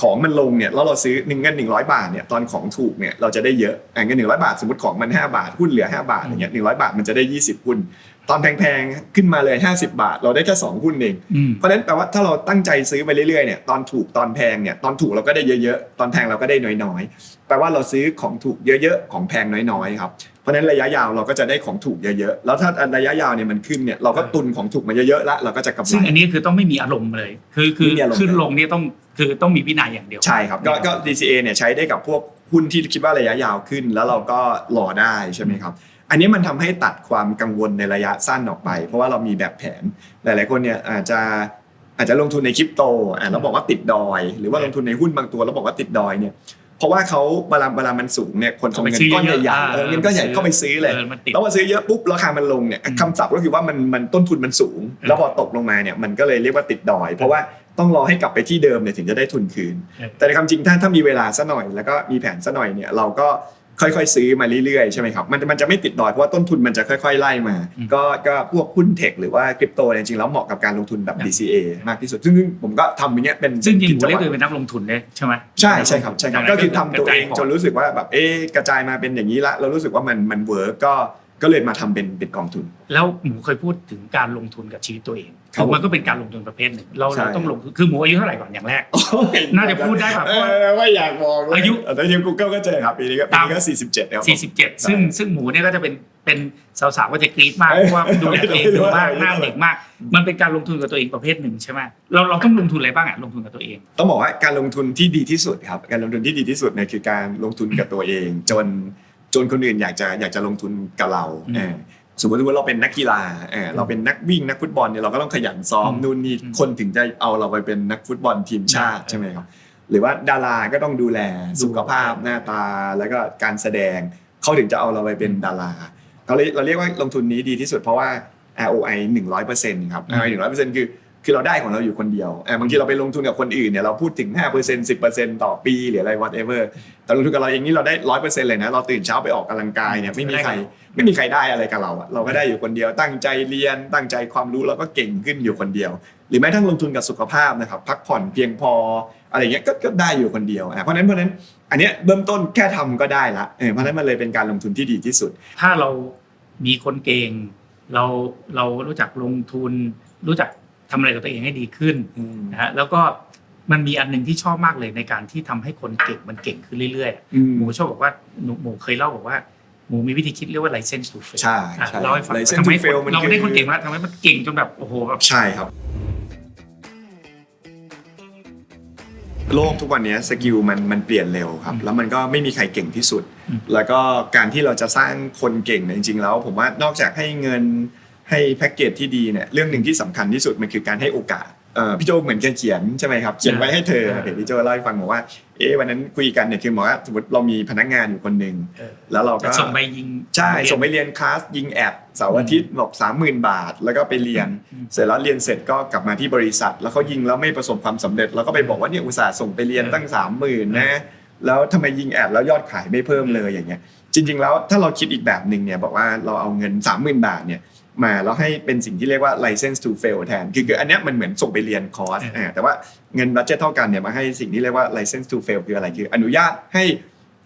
ของมันลงเนี่ยแล้วเราซื้อหนึ่งเงินหนึ่งร้อยบาทเนี่ยตอนของถูกเนี่ยเราจะได้เยอะอ่าเงินหนึ่งร้อยบาทสมมติของมันห้าบาทหุ้นเหลือห้าบาทอย่างเงี้ยหนึ่งร้อยบาทมันจะได้ยี่สิบหุ้น ตอนแพงๆขึ้นมาเลย50บาท เราได้แค่สองหุ้นเองอืมเพราะฉะนั้นแปลว่าถ้าเราตั้งใจซื้อไปเรื่อยๆเนี่ยตอนถูกตอนแพงเนี่ยตอนถูกเราก็ได้เยอะๆตอนแพงเราก็ได้น้อยๆแปลว่าเราซื้อของถูกเยอะๆของแพงน้อยๆครับ เพราะฉะนั้นระยะยาวเราก็จะได้ของถูกเยอะๆ แล้วถ้าระยะยาวเนี่ยมันขึ้นเนี่ยเราก็ตุนของถูกมาเยอะๆแล้วเราก็จะกำไรซึ่งอันนี้คือต้องไม่มีอารมณ์เลย คือคือไม่มีอารมณ์ขึ้นลงเนี่ยต้องคือต้องมีวินัยอย่างเดียวใช่ครับก็ก็ DCA เนี่ยใช้ได้กับพวกหุ้นที่คิดว่าระยะยาวขึ้น แล้วเราก็รอได้ใช่ไหมครับอันนี้มันทำให้ตัดความกังวลในระยะสั้นออกไป เพราะว่าเรามีแบบแผนหลาย ๆ คนเนี่ยอาจจะอาจจะลงทุนในคริปโตอะแล้วบอกว่าติดดอย หรือว่าลงทุนในหุ้นบางตัวแล้วบอกว่าติดดอยเนี่ย เพราะว่าเขาเวลาเวลามันสูงเนี่ยคนเอาเงินก้อนใหญ่ๆเออเงินก้อนใหญ่เข้าไปซื้อเลยเออมันติดแล้วพอซื้อเยอะปุ๊บราคามันลงเนี่ยอืมคำศัพท์ก็คือว่ามันมันต้นทุนมันสูง แล้วพอตกลงมาเนี่ยมันก็เลยเรียกว่าติดดอย เพราะว่าต้องรอให้กลับไปที่เดิมเนี่ยถึงจะได้ทุนคืนเออแต่ในความจริงถ้าถ้ามีเวลาซะหน่อย แล้วก็มีแผนซะหน่อยเนี่ยเราก็ ค่อยๆ ซื้อมาเรื่อยๆใช่ไหมครับมันมันจะไม่ติดดอยเพราะว่าต้นทุนมันจะค่อย ๆ ไล่มาอืมก็ก็พวกหุ้นเทคหรือว่าคริปโตเนี่ยจริงๆแล้วเหมาะกับการลงทุนแบบ DCA มากที่สุด ซึ่งซึ่งผมก็ทำอย่างเงี้ยเป็นซึ่งจริงหมูกิจเรียกวัตัวตรเองเป็นนักลงทุนเลยใช่ไหมใช่ใช่ครับใช่ครับดังนั้นก็คือทำตัวเองกระจายพจนรู้สึกว่าแบบเอ๊ะกระจายมาเป็นอย่างนี้ละเรารู้สึกว่ามันมันเวิร์กก็ ก็เลยมาทำเป็นเป็นกองทุน แล้วหมูเคยพูดถึงการลงทุนกับชีวิตตัวเองครับผมมันก็เป็นการลงทุนประเภทหนึ่งเราใช่เราต้องลงทุนคือหมูอายุเท่าไหร่ก่อนอย่างแรก น่าจะพูดได้แบบเออไม่อยากบอกเลอายุแต่ทีมกูเกิลก็เจอครับปีนี้ก็ปีนี้ก็สี่สิบเจ็ดแล้วครับ47ซึ่งซึ่งหมูเนี่ยก็จะเป็นเป็นสาวๆก็จะกรี๊ดมากเอ้ยเพราะว่าดูแลตัวเองไม่ดีรู้มากไม่รู้หน้าเด็กมาก มันเป็นการลงทุนกับตัวเองประเภทหนึ่งใช่ไหมเราเราต้องลงทุนอะไรบ้างอะลงทุนกับตัวเอง ต้องบอกว่าการลงทุนที่ดีที่สุดครับ การลงทุนที่ดีที่สุดเนี่ยคือการลงทุนกับตัวเองจน จนคนอื่นอยากจะอยากจะลงทุนกับเราอืมเออสมมติว่าเราเป็นนักกีฬาเออเราเป็นนักวิ่งนักฟุตบอลเนี่ยเราก็ต้องขยันซ้อมอืมนู่นนี่อืมคนถึงจะเอาเราไปเป็นนักฟุตบอลทีมชาติได้ใช่ไหมครับหรือว่าดาราก็ต้องดูแลดูสุขภาพหน้าตาแล้วก็การแสดงเขาถึงจะเอาเราไปเป็นดาราเราเลยเราเรียกว่าลงทุนนี้ดีที่สุดเพราะว่า ROI 100%ครับ ROI 100%คือ คือเราได้ของเราอยู่คนเดียวเออบางทีเราไปลงทุนกับคนอื่นเนี่ยเราพูดถึง 5% 10%ต่อปีหรืออะไร whatever แต่ลงทุนกับเราเองนี่เราได้100%เลยนะเราตื่นเช้าไปออกกำลังกายเนี่ยไม่มีใครไม่มีใครได้อะไรกับเราอะเราก็ได้อยู่คนเดียว ตั้งใจเรียนตั้งใจความรู้เราก็เก่งขึ้นอยู่คนเดียว หรือแม้ทั้งลงทุนกับสุขภาพนะครับพักผ่อนเพียงพออะไรเงี้ยก็ก็ได้อยู่คนเดียวอะเพราะฉะนั้นเพราะฉะนั้นอันเนี้ยเริ่มต้นแค่ทำก็ได้ละเออเพราะฉะนั้นมันเลยเป็นการลงทุนที่ดีที่สุด ถ้าเรามีคนเก่งเราเรารู้จักลงทุนรู้จัก ทำอะไรกับตัวเองให้ดีขึ้นนะฮะแล้วก็มันมีอันหนึ่งที่ชอบมากเลยในการที่ทำให้คนเก่งมันเก่งขึ้นเรื่อยๆหมูชอบบอกว่าหนูหมูเคยเล่าบอกว่าหมูมีวิธีคิดเรียกว่า license to fail ใช่อะใช่เล่าให้ฟัง license ทำ to ไม fail มันเราคือได้คนเก่งมาทำไมมันเก่งจนแบบโอ้โหแบบใช่ครับ โลกทุกวันนี้สกิลมันมันเปลี่ยนเร็วครับ แล้วมันก็ไม่มีใครเก่งที่สุด แล้วก็การที่เราจะสร้างคนเก่งเนี่ยจริงๆแล้ว ผมว่านอกจากให้เงิน ให้แพ็กเกจที่ดีเนี่ยเรื่องหนึ่งที่สำคัญที่สุดมันคือการให้โอกาสเอ่อพี่โจเหมือนแกเขียนใช่ไหมครับเขียนไว้ให้เธอเดี๋ยวพี่โจเล่าให้ฟังบอกว่าเอ๊ะวันนั้นคุยกันเนี่ยคือบอกว่าสมมติเรามีพนักงานอยู่คนหนึ่งเออแล้วเราก็จะส่งไปยิงใช่ส่งไปเรียนคลาสยิงแอดเสาร์อาทิตย์บอกสามหมื่นบาท แล้วก็ไปเรียนอืมเสร็จแล้วเรียนเสร็จก็กลับมาที่บริษัท แล้วเขายิงแล้วไม่ประสบความสำเร็จแล้วก็ไปบอกว่าเนี่ยอุตส่าห์ส่งไปเรียนเออตั้งสามหมื่นนะแล้วทำไมยิงแอดแล้วยอดขายไม่เพิ่มเลยอย่างเงี้ยจริง ๆ แล้วถ้าเราคิดอีกแบบหนึ่งเนี่ยบอกว่าเราเอาเงิน 30,000 บาทเนี่ย มาแล้วให้เป็นสิ่งที่เรียกว่า license to fail แทน คือคืออันเนี้ยมันเหมือนส่งไปเรียนคอร์สเอออ่าแต่ว่าเงินบัตเจ็ตเท่ากันเนี่ยมาให้สิ่งที่เรียกว่า license to fail คืออะไรคือ อนุญาตให้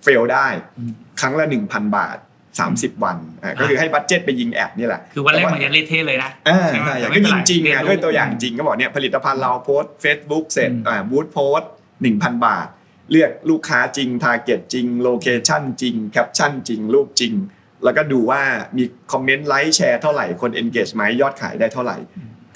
fail ได้อืมครั้งละ 1,000 บาท 30 วันอ่าก็คือให้บัตเจ็ตไปยิงแอดนี่แหละ คือวันแรกมันจะเละเทะเลยนะอ่าใช่ไหมใช่อย่างแต่ก็ไม่จเป็นไรริงๆอะเรีนด้วยตัวอย่างจริงก็บอกเนี่ยผลิตภัณฑ์เราโพสต์ Facebook เสร็จอืมอ่าบูธโพสต์1,000บาท เลือกลูกค้าจริงทาร์เก็ตจริงโลเคชั่นจริงแคปชั่นจริงรูปจริง แล้วก็ดูว่ามีคอมเมนต์ไลค์แชร์เท่าไหร่คน engage ไหมยอดขายได้เท่าไหร่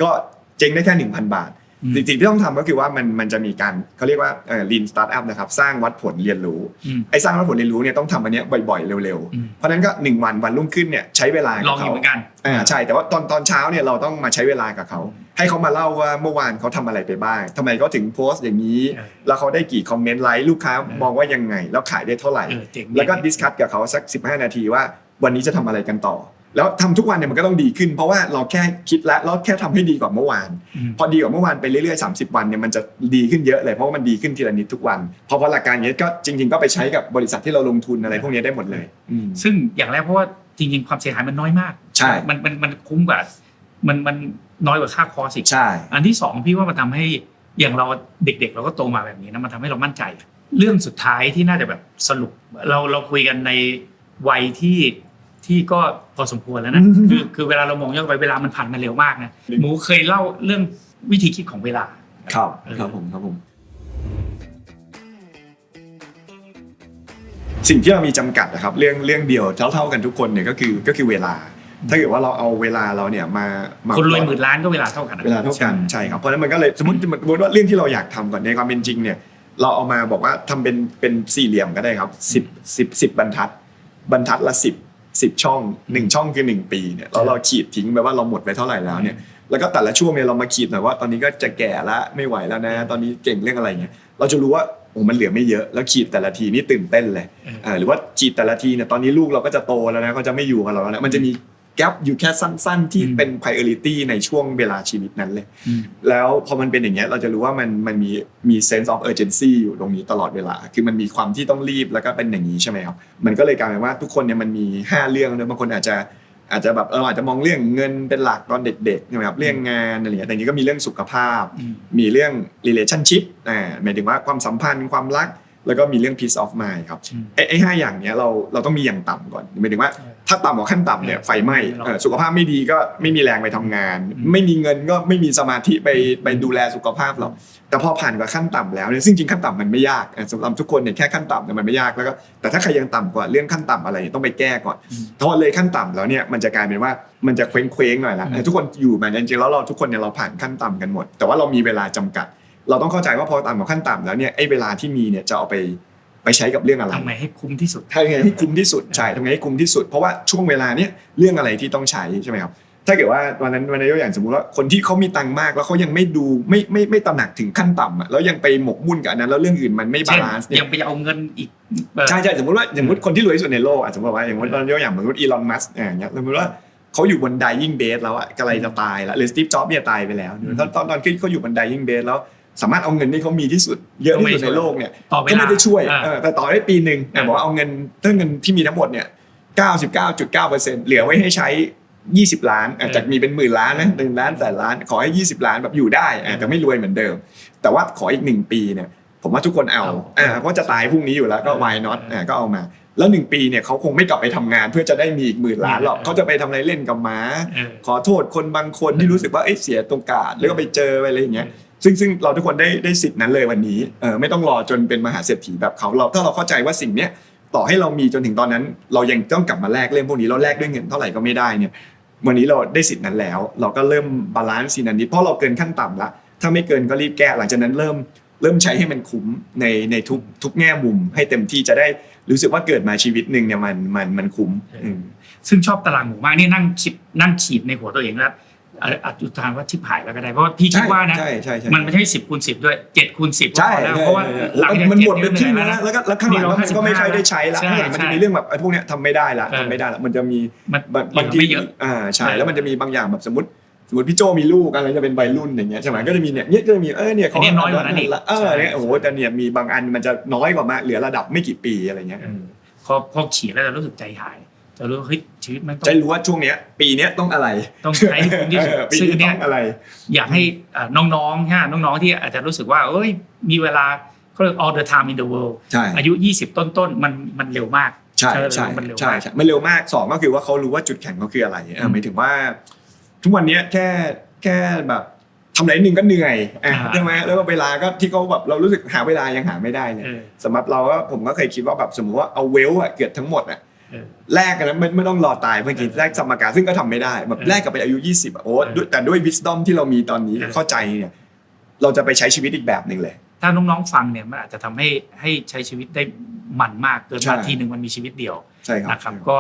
ก็เจ๊งได้แค่ 1,000 บาทอืมสิ่งที่ต้องทำก็คือว่ามันมันจะมีการเขาเรียกว่าเอ่อ lean startup นะครับสร้างวัดผลเรียนรู้อืมไอ้สร้างวัดผลเรียนรู้เนี่ยต้องทำอันเนี้ยบ่อยๆเร็วอืมๆเพราะฉะนั้นก็ 1 วันวันรุ่งขึ้นเนี่ยใช้เวลาลกัอบงอยู่เขาเหมือนกันอ่าใช่แต่ว่าตอนตอนเช้าเนี่ยเราต้องมาใช้เวลากับเขาให้เขามาเล่าว่าเมื่อวานเขาทำอะไรไปบ้างทำไมเขาถึงโพสต์อย่างนี้เออแล้วเขาได้กี่คอมเมนต์ไลค์ลูกค้าเออมองว่ายังไง แล้วขายได้เท่าไหร่เออเจ๋งดีแล้วก็ดิสคัตกับเขาสัก 15 นาทีว่า วันนี้จะทำอะไรกันต่อ แล้วทำทุกวันเนี่ยมันก็ต้องดีขึ้น เพราะว่าเราแค่คิดแล้วแล้วแค่ทำให้ดีกว่าเมื่อวานอืมพอดีกว่าเมื่อวานไปเรื่อยๆ 30 วันเนี่ยมันจะดีขึ้นเยอะเลยเพราะว่ามันดีขึ้นทีละนิดทุกวันพอพอหลักการอย่างนี้ก็จริง ๆ ก็ไปใช้กับบริษัทที่เราลงทุนอะไรพวกนี้ได้หมดเลยอืมซึ่งอย่างแรกเพราะว่าจริงๆความเสียหายมันน้อยมากใช่มันมันมันคุ้มกว่ามันมันน้อยกว่าค่าคอร์สอีกใช่อันที่สองพี่ว่ามันทำให้อย่างเราเด็กๆ เราก็โตมาแบบนี้นะมันทำให้เรามั่นใจ เรื่องสุดท้ายที่น่าจะแบบสรุปเราเราคุยกันในวัยที่ ที่ก็พอสมควรแล้วนะคือคือเวลาเรามองย้อนไปเวลามันผ่านมาเร็วมากนะหมูเคยเล่าเรื่องวิธีคิดของเวลาครับเออครับผมครับผมสิ่งที่เรามีจำกัดนะครับเรื่องเรื่องเดียวเท่าๆกันทุกคนเนี่ยก็คือก็คือเวลา ถ้าเกิดว่าเราเอาเวลาเราเนี่ยมามาคนรวยหมื่นล้านก็เวลาเท่ากันนะเวลาเท่ากันใช่ใช่ครับเพราะฉะนั้นมันก็เลยสมมติสมมติว่าเรื่องที่เราอยากทำก่อนในความเป็นจริงเนี่ยเราเอามาบอกว่าทำเป็นเป็นสี่เหลี่ยมก็ได้ครับสิบสิบสิบบรรทัด บรรทัดละสิบ สิบช่องหนึ่งช่องคือหนึ่งปีเนี่ยเราเราขีดทิ้งไปว่าเราหมดไปเท่าไหร่แล้วเนี่ยแล้วก็แต่ละช่วงเนี่ยเรามาขีดหน่อยว่าตอนนี้ก็จะแก่ละไม่ไหวแล้วนะ ตอนนี้เก่งเรื่องอะไรเงี้ยเราจะรู้ว่าโอ้มันเหลือไม่เยอะแล้วขีดแต่ละทีนี่ตื่นเต้นเลยเอออ่าหรือว่าขีดแต่ละทีเนี่ยตอนนี้ลูกเราก็จะโตแล้วนะเขาจะไม่อยู่กับเราแล้วนะมันจะมี แกลบอยู่แค่สั้น ๆ ที่อืมเป็น priority ในช่วงเวลาชีวิตนั้นเลยอืมแล้วพอมันเป็นอย่างเงี้ยเราจะรู้ว่ามันมันมีมี sense of urgency อยู่ตรงนี้ตลอดเวลา คือมันมีความที่ต้องรีบแล้วก็เป็นอย่างนี้ใช่ไหมครับมันก็เลยกลายเป็นว่าทุกคนเนี่ยมันมี 5 เรื่องนะบางคนอาจจะอาจจะแบบเราอาจจะมองเรื่องเงินเป็นหลักตอนเด็กๆใช่ไหมครับเรื่องงานอะไรอย่างเงี้ยแต่จริงๆก็มีเรื่องสุขภาพอืมมีเรื่อง relationship อ่าหมายถึงว่าความสัมพันธ์ความรัก แล้วก็มีเรื่อง peace of mind ครับอืมไอ้ไอ้ห้าอย่างเนี้ยเราเราต้องมีอย่างต่ำก่อนหมายถึงว่าใช่ ถ้าต่ำกว่าขั้นต่ำเนี่ยเออไฟไหม้เราเออสุขภาพไม่ดีก็ไม่มีแรงไปทำงานอืมไม่มีเงินก็ไม่มีสมาธิไปไปดูแลสุขภาพหรอกแต่พอผ่านกว่าขั้นต่ำแล้วเนี่ยซึ่งจริงขั้นต่ำมันไม่ยากอะสำหรับทุกคนเนี่ยแค่ขั้นต่ำเนี่ยมันไม่ยากแล้วก็แต่ถ้าใครยังต่ำกว่าเรื่องขั้นต่ำอะไรต้องไปแก้ก่อนอืมถ้าเลยขั้นต่ำแล้วเนี่ยมันจะกลายเป็นว่ามันจะเคว้งเคว้งๆหน่อยละอืมเออทุกคนอยู่มาจริงๆแล้วเราทุกคนเนี่ยเราผ่านขั้นต่ำกันหมด แต่ว่าเรามีเวลาจำกัด เราต้องเข้าใจว่าพอต่ำกว่าขั้นต่ำแล้วเนี่ยไอ้เวลาที่มีเนี่ยจะเอาไป ไปใช้กับเรื่องอะไรทำไงให้คุ้มที่สุดทำยังไงให้คุ้มที่สุดใช่ทำยังไงให้คุ้มที่สุด เพราะว่าช่วงเวลาเนี้ยเรื่องอะไรที่ต้องใช้ใช่ไหมครับถ้าเกิดว่าวันนั้นวันนั้นยกอย่างสมมติว่าคนที่เขามีตังค์มากแล้วเขายังไม่ดูไม่ไม่ไม่ตระหนักถึงขั้นต่ำอะแล้วยังไปหมกมุ่นกับอันนั้นแล้วเรื่องอื่นมันไม่บาเช่นลานซ์เนี่ยัยงไปเอาเงินอีกเอ่อใช่ใช่สมมติว่าสมมติคนที่รวยที่สุดในโลกอะสมมติว่าอย่างมติเรายกอย่างสมมติอีลอนมัสก์อย่างเงี้ยสมมติว่าเขาอยู่บน dying bed แล้วอะกำลังจะตายแล้วหรือสตีฟจ็อบเนี่ยตายไปแล้วอืมตอนตอนตอนที่เขาอยู่บน dying bed แล้ว สามารถเอาเงินที่เขามีที่สุดเยอะที่สุดในโลกเนี่ยต่อเวก็ลาไม่ได้ช่วยอ่าเออแต่ต่อได้ปีหนึ่งอ่าบอกว่าเอาเงินถ้าเงินที่มีทั้งหมดเนี่ย99.9%เหลือไว้ให้ใช้ 20 ล้านอะจากมีเป็นหมื่นล้านนะหนึ่งล้านแสนล้าน ขอให้ 20 ล้านแบบอยู่ได้อะแต่ไม่รวยเหมือนเดิม แต่ว่าขออีกหนึ่งปีเนี่ยผมว่าทุกคนเอาอ่าเพราะจะตายพรุ่งนี้อยู่แล้วก็ why not อะก็เอามา แล้วหนึ่งปีเนี่ยเขาคงไม่กลับไปทำงาน เพื่อจะได้มีอีกหมื่นล้านหรอกเขาจะไปทำอะไรเล่นกับหมาเออขอโทษคนบางคนที่รู้สึกว่าเอ้ยเสียตรงกาดแล้วก็ไปเจอไปอะไรอย่างเงี้ย ซึ่งซึ่งเราทุกคนได้ได้สิทธินั้นเลยวันนี้เออไม่ต้องรอจนเป็นมหาเศรษฐีแบบเขาเราถ้าเราเข้าใจว่าสิ่งเนี้ยต่อให้เรามีจนถึงตอนนั้น เรายังต้องกลับมาแลกเรื่องพวกนี้เราแลกด้วยเงินเท่าไหร่ก็ไม่ได้เนี่ยวันนี้เราได้สิทธินั้นแล้ว เราก็เริ่มบาลานซ์สินันนิดเพราะเราเกินขั้นต่ำละถ้าไม่เกินก็รีบแก้หลังจากนั้นเริ่มเริ่มใช้ให้มันคุ้มในในทุกทุกแง่มุม ให้เต็มที่จะได้รู้สึกว่าเกิดมาชีวิตหนึ่งเนี่ยมันมันมันคุ้มซึ่งชอบตารางหมูมากนี่นั่งคิดนั่งขีดในหัวตัวเองแล้ว อะอาจจะทานว่าชิบหายแล้วก็ได้เพราะว่าพี่คิดว่านะใช่ใช่ใช่มันไม่ใช่สิบคูณสิบด้วยเจ็ดคูณสิบใช่แล้วเพราะว่าหลังจากมันหมดเจ็เป็นดที่เหนื่อยนะแล้วแล้วก็แล้วข้างหลังนี่เรามันก็ไม่ค่อยได้ใช้ละใช่ข้างหลังมันใช่จะมีเรื่องแบบไอ้พวกเนี้ยทำไม่ได้ละเออทำไม่ได้ละมันจะมีมันบางบางเหลืทีอไม่เยอะอ่าใช่ใช่แล้วมันจะมีบางอย่างแบบสมมติสมมติพี่โจมีลูกอะไรจะเป็นวัยรุ่นอย่างเงี้ยใช่ไหมก็จะมีเนี่ยเนี่ยก็จะมีเออเนี่ยอันนี้น้อยกว่านั้นอีกละเออเนี่ยโอ้โหแต่เนี่ยมีบางอันมันจะน้อยกว่ามากเหลือระดับไม่กี่ปีอะไรเงี้ยเออพอพอขีดแล้วจะรู้สึกใจหาย จะรู้ว่าเฮ้ยชีวิตมันต้อจะงรู้ว่าช่วงเนี้ย ปีเนี้ยต้องอะไรต้องใช้ให้คุ้มที่สุดเออปีซึ่งนี้เนี่ต้ย องอะไร อยากให้เอ่อน้องๆฮะน้องๆที่อาจจะรู้สึกว่าเอ้ยมีเวลาเขาเรียก all the time in the world ใช่อายุ 20 ต้นๆมันมันเร็วมาก ใช่เออใช่มันเร็วใช่มากใช่มันเร็วมากสองก็คือว่าเขารู้ว่าจุดแข็งเขาคืออะไรเออมหมายถึงว่า ทุกวันเนี้ยแค่แค่แบบทำอะไรนิดนึงก็เหนื่อยอะอ่า ใช่ไหมแล้วก็เวลาก็ที่เขาแบบเรารู้สึกหาเวลายังหาไม่ได้เนี่ยเออ สำหรับเราก็ผมก็เคยคิดว่าแบบสมมติว่าเอาเวลอะเกิดทั้งหมดอะเออ แลกกันนะไม่ไม่ต้องรอตายเมื่อกี้เออแลกสมการซึ่งก็ทำไม่ได้แบบเออแลกกับไปอายุ 20อะโอ้เออด้วยแต่ด้วย wisdom ที่เรามีตอนนี้เออเข้าใจเนี่ยเราจะไปใช้ชีวิตอีกแบบหนึ่งเลย ถ้าน้องๆฟังเนี่ยมันอาจจะทำให้ให้ใช้ชีวิตได้มันมากเกินใช่มาทีหนึ่งมันมีชีวิตเดียวใช่ครับนะครับก็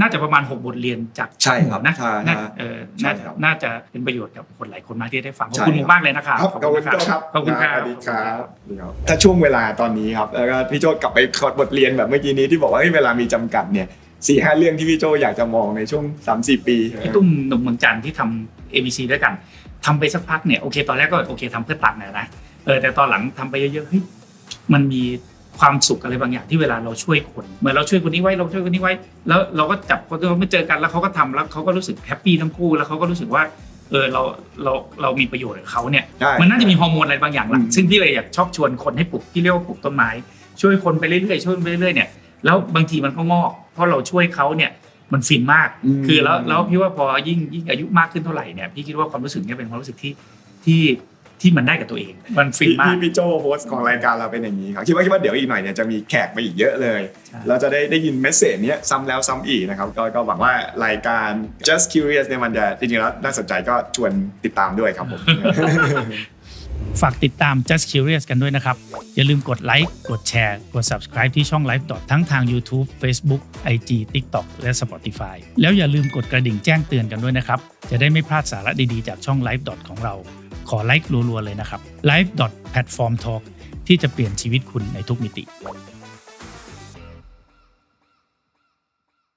น่าจะประมาณ 6 บทเรียนจากใช่ครับนะใช่น่าฮะเออใช่น่าครับน่าจะเป็นประโยชน์กับคนหลายคนมากที่ได้ฟังขอบใช่คุณครับมากเลยนะครับครับขอบคุณพี่โจครับขอบคุณครับสวัสดีครับถ้าช่วงเวลาตอนนี้ครับแล้วก็พี่โจกลับไปขอบทเรียนแบบเมื่อกี้นี้ที่บอกว่าเฮ้ยเวลามีจำกัดเนี่ยสี่ห้าเรื่องที่พี่โจอยากจะมองในช่วง3าสี่ปีพี่ตุ้มหนุ่มเมืองจันทร์ที่ทำ ABC ด้วยกันทำไปสักพักเนี่ยโอเคตอนแรกก็โอเคทำเพื่อตังค์นะนะเออแต่ตอนหลังทำไปเยอะๆเฮ้ยมันมี ความสุขอะไรบางอย่างที่เวลาเราช่วยคนเหมือนเราช่วยคนนี้ไว้เราช่วยคนนี้ไว้ แล้วเราก็จับคนที่เราไม่เจอกันแล้วเขาก็ทำแล้วเขาก็รู้สึกแฮปปี้ทั้งคู่แล้วเขาก็รู้สึกว่าเออเราเราเรามีประโยชน์กับเขาเนี่ยใช่มันน่าจะมีฮอร์โมนอะไรบางอย่างหลังอืมซึ่งพี่เลยอยากชอบชวนคนให้ปลูกที่เรียกว่าปลูกต้นไม้ ช่วยคนไปเรื่อยๆช่วยไปเรื่อยๆเนี่ยแล้วบางทีมันก็งอก เพราะเราช่วยเขาเนี่ยมันฟินมากอืมคือแล้วแล้วพี่ว่าพอยิ่งยิ่งอายุมากขึ้นเท่าไหร่เนี่ยพี่คิดว่าความรู้สึกเนี่ยเป็นความรู้สึกที่ที่ ที่มันได้กับตัวเอง มันฟินพี่มากพี่พี่โจโฮสต์ของรายการเราเป็นอย่างนี้ครับคิดว่าคิดว่าเดี๋ยวอีกหน่อยเนี่ยจะมีแขกมาอีกเยอะเลยใช่เราจะได้ได้ยินเมสเซจเนี้ยซ้ำแล้วซ้ำอีกนะครับก็ก็หวังว่ารายการ just curious เนี่ยมันจะจริงๆแล้วน่าสนใจก็ชวนติดตามด้วยครับผม ฝากติดตาม Just Curious กันด้วยนะครับ อย่าลืมกดไลค์กดแชร์ กด subscribe ที่ช่อง Live ทั้งทาง YouTube Facebook IG TikTok และ Spotify แล้วอย่าลืมกดกระดิ่งแจ้งเตือนกันด้วยนะครับ จะได้ไม่พลาดสาระดีๆ จากช่อง Live ของเรา ขอไลค์รัวๆเลยนะครับ Live Platform Talk ที่จะเปลี่ยนชีวิตคุณในทุกมิติ